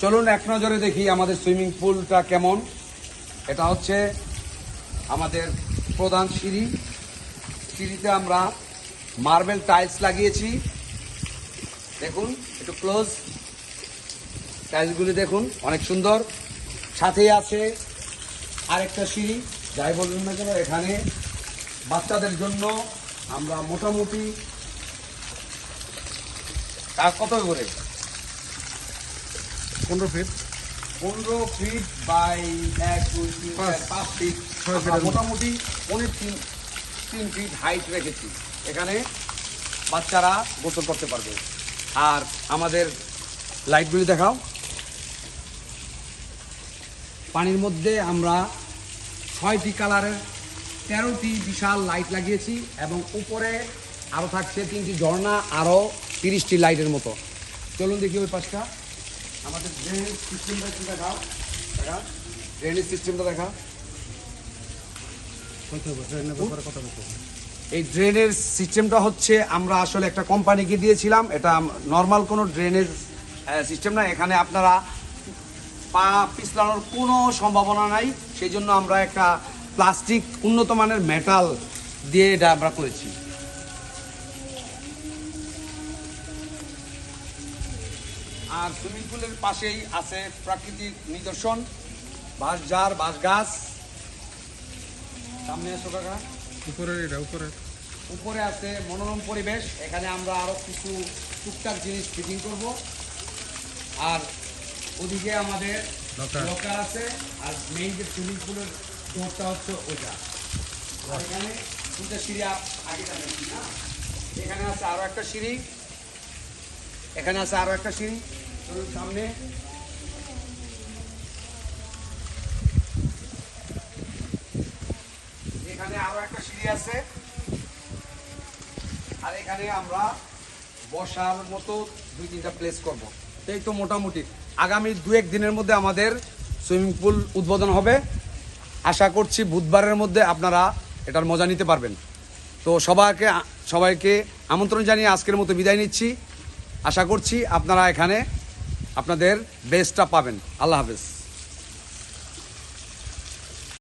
চলুন এক নজরে দেখি আমাদের সুইমিং পুলটা কেমন। এটা হচ্ছে আমাদের প্রধান সিঁড়ি। সিঁড়িতে আমরা মার্বেল টাইলস লাগিয়েছি। দেখুন, একটু ক্লোজ। টাইলসগুলি দেখুন, অনেক সুন্দর। সাথেই আছে আরেকটা সিঁড়ি। যাই বলুন না কেন, এখানে বাচ্চাদের জন্য আমরা মোটামুটি কত করে? পনেরো ফিট পনেরো ফিট বাই এক দুই তিন পাঁচ। ফিট। মোটামুটি পনেরো তিন তিন ফিট হাইট রেখেছি। এখানে বাচ্চারা গোসল করতে পারবে। আর আমাদের লাইটগুলি দেখাও। পানির মধ্যে আমরা ছয়টি কালারের তেরোটি বিশাল লাইট লাগিয়েছি এবং উপরে আরও থাকছে তিনটি ঝর্ণা আরও তিরিশটি লাইটের মতো। চলুন দেখি ওই পাশটা আমাদের ড্রেনেজ সিস্টেমটা একটু দেখাও দেখা। ড্রেনেজ সিস্টেমটা দেখা। এই ড্রেনের সিস্টেমটা হচ্ছে আমরা আসলে একটা কোম্পানিকে দিয়েছিলাম। এটা নর্মাল কোনো ড্রেনেজ সিস্টেম না। এখানে আপনারা পা পিছলানোর কোনো সম্ভাবনা নাই। সেই জন্য আমরা একটা প্লাস্টিক উন্নত মানের মেটাল দিয়ে এটা আমরা করেছি। আর সুইমিং পুলের পাশেই আছে প্রাকৃতিক নিদর্শন। বাঁশঝাড় বাঁশ গাছ। সামনে এসো কাকা। উপরের এটা উপরের। উপরে আছে মনোরম পরিবেশ। এখানে আমরা আরও কিছু টুকটাক জিনিস ফিটিং করব। আর ওদিকে আমাদের. লকার। আছে। আর মেইন যে সুইমিং পুলের ডোরটা হচ্ছে ওইটা। এখানে দুটা সিঁড়ি আগে এখানে আছে আরও একটা সিঁড়ি। এখানে আছে আরও একটা সিঁড়ি। সামনে। এখানে আরও একটা সিঁড়ি আছে। আর এখানে আমরা বসার মতো দুই তিনটা প্লেস করব। এই তো মোটামুটি। আগামী দু এক দিনের মধ্যে আমাদের সুইমিং পুল উদ্বোধন হবে। আশা করছি বুধবারের মধ্যে আপনারা এটার মজা নিতে পারবেন। তো সবাইকে সবাইকে আমন্ত্রণ জানিয়ে আজকের মতো বিদায় নিচ্ছি। আশা করছি আপনারা এখানে আপনাদের বেস্টটা পাবেন। আল্লাহ হাফেজ।